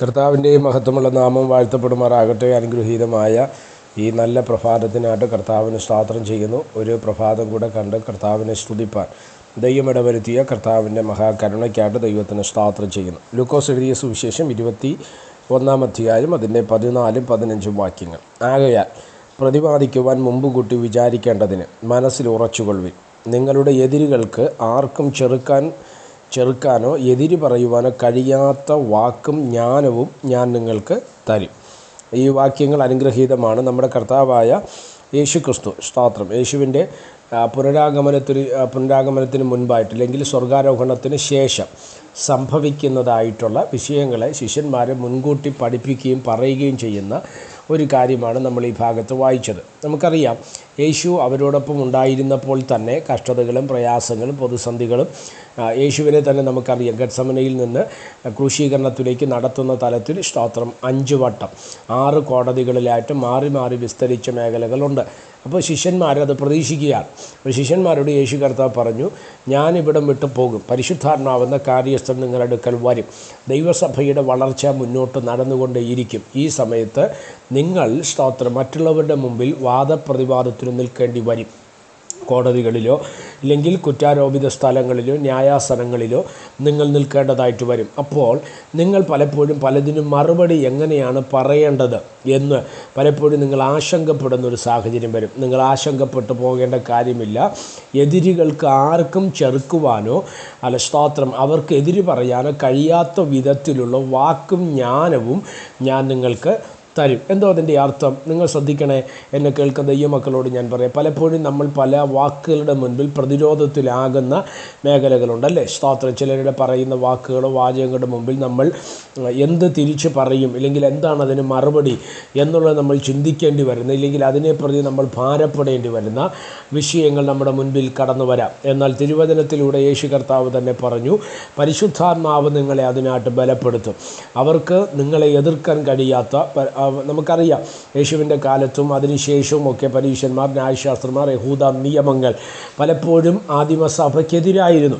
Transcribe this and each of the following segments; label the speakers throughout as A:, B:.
A: കർത്താവിന്റെയും മഹത്വമുള്ള നാമം വാഴ്ത്തപ്പെടുമാറാകട്ടെ. അനുഗ്രഹീതമായ ഈ നല്ല പ്രഭാതത്തിനായിട്ട് കർത്താവിന് സ്വാത്രം ചെയ്യുന്നു. ഒരു പ്രഭാതം കൂടെ കണ്ട് കർത്താവിനെ സ്തുതിപ്പാൻ ദൈവം ഇടവരുത്തിയ കർത്താവിന്റെ മഹാകരുണയ്ക്കായിട്ട് ദൈവത്തിന് സ്വാത്രം ചെയ്യുന്നു. ലൂക്കോസ് എഴുതിയ സുവിശേഷം ഇരുപത്തി ഒന്നാം അധ്യായം അതിന്റെ പതിനാലും പതിനഞ്ചും വാക്യങ്ങൾ. ആകയാൽ പ്രതിപാദിക്കുവാൻ മുമ്പ് കൂട്ടി വിചാരിക്കേണ്ടതിന് മനസ്സിൽ ഉറച്ചുകൊള്ളുവിൻ. നിങ്ങളുടെ എതിരുകൾക്ക് ആർക്കും ചെറുക്കാൻ ചെറുക്കാനോ എതിര് പറയുവാനോ കഴിയാത്ത വാക്കും ജ്ഞാനവും ഞാൻ നിങ്ങൾക്ക് തരും. ഈ വാക്യങ്ങൾ അനുഗ്രഹീതമാണ് നമ്മുടെ കർത്താവായ യേശു ക്രിസ്തു സ്തോത്രം. യേശുവിന്റെ പുനരാഗമനത്തിന് പുനരാഗമനത്തിന് മുൻപായിട്ട് അല്ലെങ്കിൽ സ്വർഗാരോഹണത്തിന് ശേഷം സംഭവിക്കുന്നതായിട്ടുള്ള വിഷയങ്ങളെ ശിഷ്യന്മാരെ മുൻകൂട്ടി പഠിപ്പിക്കുകയും പറയുകയും ചെയ്യുന്ന ഒരു കാര്യമാണ് നമ്മൾ ഈ ഭാഗത്ത് വായിച്ചത്. നമുക്കറിയാം യേശു അവരോടൊപ്പം ഉണ്ടായിരുന്നപ്പോൾ തന്നെ കഷ്ടതകളും പ്രയാസങ്ങളും പ്രതിസന്ധികളും യേശുവിനെ തന്നെ നമുക്കറിയാം. ഗഡ്സമനയിൽ നിന്ന് ക്രൂശീകരണത്തിലേക്ക് നടത്തുന്ന തലത്തിൽ സ്തോത്രം അഞ്ച് വട്ടം. ആറ് കോടതികളിലായിട്ട് മാറി മാറി വിസ്തരിച്ച മേഖലകളുണ്ട്. അപ്പോൾ ശിഷ്യന്മാരത് പ്രതീക്ഷിക്കുകയാണ്. അപ്പോൾ ശിഷ്യന്മാരോട് യേശു കർത്താവ് പറഞ്ഞു ഞാനിവിടം വിട്ടു പോകും. പരിശുദ്ധാത്മാവെന്ന കാര്യസ്ഥൻ നിങ്ങളുടെ അടുക്കൽ വരും. ദൈവസഭയുടെ വളർച്ച മുന്നോട്ട് നടന്നുകൊണ്ടേയിരിക്കും. ഈ സമയത്ത് നിങ്ങൾ സ്തോത്രം മറ്റുള്ളവരുടെ മുമ്പിൽ വാദപ്രതിവാദത്തിന് നിൽക്കേണ്ടി വരും. കോടതികളിലോ ഇല്ലെങ്കിൽ കുറ്റാരോപിത സ്ഥലങ്ങളിലോ ന്യായാസനങ്ങളിലോ നിങ്ങൾ നിൽക്കേണ്ടതായിട്ട് വരും. അപ്പോൾ നിങ്ങൾ പലപ്പോഴും പലതിനും മറുപടി എങ്ങനെയാണ് പറയേണ്ടത് എന്ന് പലപ്പോഴും നിങ്ങൾ ആശങ്കപ്പെടുന്ന ഒരു സാഹചര്യം വരും. നിങ്ങൾ ആശങ്കപ്പെട്ടു പോകേണ്ട കാര്യമില്ല. എതിരികൾക്ക് ആർക്കും ചെറുക്കുവാനോ അല്ല സ്തോത്രം അവർക്ക് എതിര് പറയാനോ കഴിയാത്ത വിധത്തിലുള്ള വാക്കും ജ്ഞാനവും ഞാൻ നിങ്ങൾക്ക് തരും. എന്തോ അതിന്റെ അർത്ഥം? നിങ്ങൾ ശ്രദ്ധിക്കണേ എന്നെ കേൾക്കുന്ന ഈ മക്കളോട് ഞാൻ പറയാം. പലപ്പോഴും നമ്മൾ പല വാക്കുകളുടെ മുൻപിൽ പ്രതിരോധത്തിലാകുന്ന മേഖലകളുണ്ട് അല്ലേ സ്തോത്രം. ചിലരുടെ പറയുന്ന വാക്കുകളോ വാചകങ്ങളുടെ മുമ്പിൽ നമ്മൾ എന്ത് തിരിച്ച് പറയും? ഇല്ലെങ്കിൽ എന്താണ് അതിന് മറുപടി എന്നുള്ളത് നമ്മൾ ചിന്തിക്കേണ്ടി വരുന്ന ഇല്ലെങ്കിൽ അതിനെ പ്രതി നമ്മൾ ഭാരപ്പെടേണ്ടി വരുന്ന വിഷയങ്ങൾ നമ്മുടെ മുൻപിൽ കടന്നു വരാം. എന്നാൽ തിരുവചനത്തിലൂടെ യേശു കർത്താവ് തന്നെ പറഞ്ഞു പരിശുദ്ധാത്മാവ് നിങ്ങളെ അതിനായിട്ട് ബലപ്പെടുത്തും. അവർക്ക് നിങ്ങളെ എതിർക്കാൻ കഴിയാത്ത നമുക്കറിയാം യേശുവിന്റെ കാലത്തും അതിനുശേഷവും ഒക്കെ പരീക്ഷന്മാർ ന്യായശാസ്ത്രന്മാർ യഹൂദ നിയമങ്ങൾ പലപ്പോഴും ആദിമസഭയ്ക്കെതിരായിരുന്നു.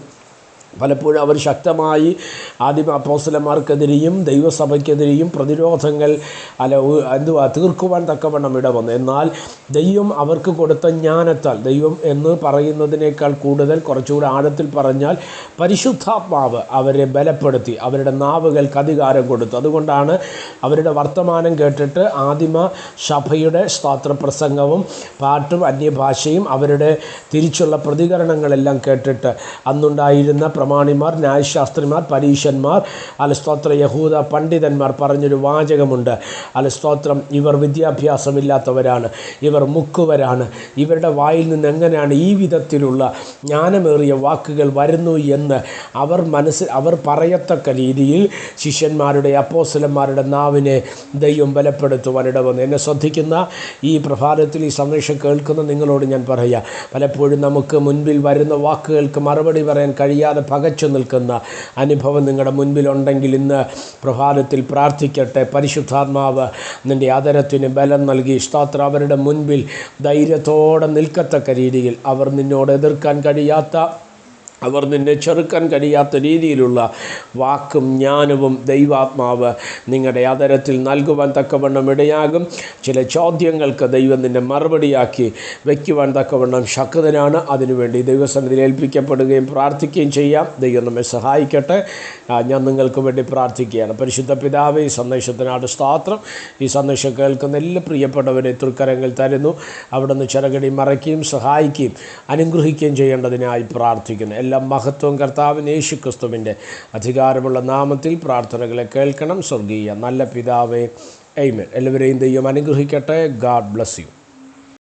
A: പലപ്പോഴും അവർ ശക്തമായി ആദിമ അപ്പോസലന്മാർക്കെതിരെയും ദൈവസഭയ്ക്കെതിരെയും പ്രതിരോധങ്ങൾ അല്ല എന്തുവാ തീർക്കുവാൻ തക്കവണ്ണം ഇടവന്നു എന്നാൽ ദൈവം അവർക്ക് കൊടുത്ത ജ്ഞാനത്താൽ ദൈവം എന്ന് പറയുന്നതിനേക്കാൾ കൂടുതൽ കുറച്ചുകൂടി ആഴത്തിൽ പറഞ്ഞാൽ പരിശുദ്ധാത്മാവ് അവരെ ബലപ്പെടുത്തി അവരുടെ നാവുകൾക്ക് അധികാരം കൊടുത്തു. അതുകൊണ്ടാണ് അവരുടെ വർത്തമാനം കേട്ടിട്ട് ആദിമ സഭയുടെ സ്തോത്രപ്രസംഗവും പാട്ടും അന്യഭാഷയും അവരുടെ തിരിച്ചുള്ള പ്രതികരണങ്ങളെല്ലാം കേട്ടിട്ട് അന്നുണ്ടായിരുന്ന പ്രമാണിമാർ ന്യായശാസ്ത്രിമാർ പരീശന്മാർ അലസ്തോത്ര യഹൂദ പണ്ഡിതന്മാർ പറഞ്ഞൊരു വാചകമുണ്ട്. അലസ്തോത്രം ഇവർ വിദ്യാഭ്യാസമില്ലാത്തവരാണ് ഇവർ മുക്കുവരാണ് ഇവരുടെ വായിൽ നിന്ന് എങ്ങനെയാണ് ഈ വിധത്തിലുള്ള ജ്ഞാനമേറിയ വാക്കുകൾ വരുന്നു എന്ന് അവർ മനസ്സ് അവർ പറയത്തക്ക രീതിയിൽ ശിഷ്യന്മാരുടെ അപ്പോസലന്മാരുടെ നാവിനെ ദൈവം ബലപ്പെടുത്തുവാൻ ഇടവന്നു. എന്നെ ശ്രദ്ധിക്കുന്ന ഈ പ്രഭാതത്തിൽ ഈ സന്ദേശം കേൾക്കുന്ന നിങ്ങളോട് ഞാൻ പറയാം പലപ്പോഴും നമുക്ക് മുൻപിൽ വരുന്ന വാക്കുകൾക്ക് മറുപടി പറയാൻ കഴിയാതെ പകച്ചു നിൽക്കുന്ന അനുഭവം നിങ്ങളുടെ മുൻപിലുണ്ടെങ്കിൽ ഇന്ന് പ്രഭാതത്തിൽ പ്രാർത്ഥിക്കട്ടെ. പരിശുദ്ധാത്മാവ് നിന്റെ ആദരത്തിന് ബലം നൽകി ഇഷ്ടാത്ര അവരുടെ മുൻപിൽ ധൈര്യത്തോടെ നിൽക്കത്തക്ക രീതിയിൽ അവർ നിന്നോട് എതിർക്കാൻ കഴിയാത്ത അവർ നിന്നെ ചെറുക്കാൻ കഴിയാത്ത രീതിയിലുള്ള വാക്കും ജ്ഞാനവും ദൈവാത്മാവ് നിങ്ങളുടെ അതരത്തിൽ നൽകുവാൻ തക്കവണ്ണം ഇടയാകും. ചില ചോദ്യങ്ങൾക്ക് ദൈവം നിന്നെ മറുപടിയാക്കി വയ്ക്കുവാൻ തക്കവണ്ണം ശക്തനാണ്. അതിനുവേണ്ടി ദൈവസന്നിധിയിൽ ഏൽപ്പിക്കപ്പെടുകയും പ്രാർത്ഥിക്കുകയും ചെയ്യാം. ദൈവം നമ്മെ സഹായിക്കട്ടെ. ഞാൻ നിങ്ങൾക്ക് വേണ്ടി പ്രാർത്ഥിക്കുകയാണ്. പരിശുദ്ധ പിതാവ് ഈ സന്ദേശത്തിനാട് സ്തോത്രം. ഈ സന്ദേശം കേൾക്കുന്ന എല്ലാ പ്രിയപ്പെട്ടവരെ തൃക്കരങ്ങൾ തരുന്നു. അവിടുന്ന് ചിറകടി മറയ്ക്കുകയും സഹായിക്കുകയും അനുഗ്രഹിക്കുകയും ചെയ്യേണ്ടതിനായി പ്രാർത്ഥിക്കുന്നു. എല്ലാ മഹത്വം കർത്താവിന് യേശു ക്രിസ്തുവിന്റെ അധികാരമുള്ള നാമത്തിൽ പ്രാർത്ഥനകളെ കേൾക്കണം. സ്വർഗീയ നല്ല പിതാവേ എയ്മൻ എല്ലാവരെയും ദൈവം അനുഗ്രഹിക്കട്ടെ. God bless you.